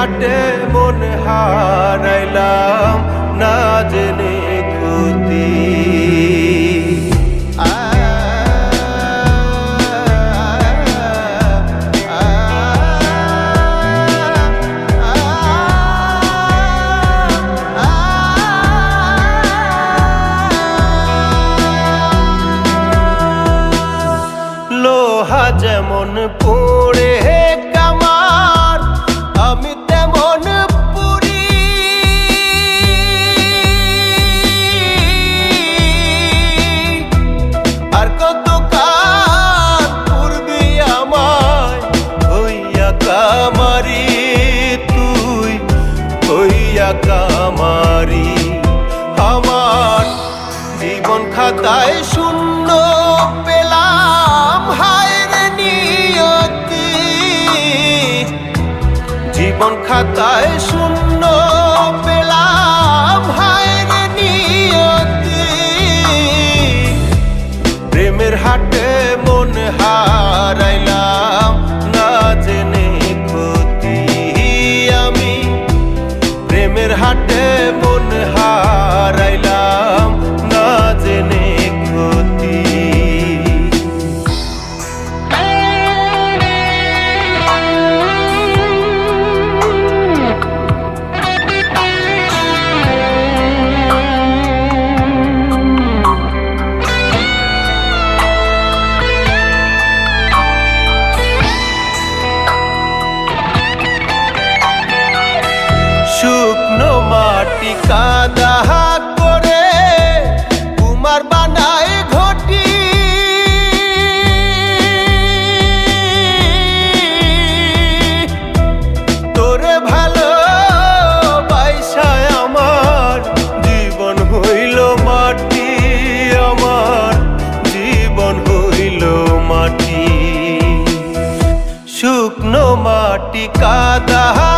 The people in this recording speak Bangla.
হাটে মন হারাইলাম না জেনে ক্ষতি। লোহা যেমন পড়ে খাতায় শূন্য পেলাম হায়ের নিয়তি। জীবন খাতায় শূন্য পেলাম হায়ের নিয়তি। প্রেমের হাটে মন হারাইলাম, না জেনে ক্ষতি আমি। প্রেমের হাটে মন হারাইলাম। वाटिका दहा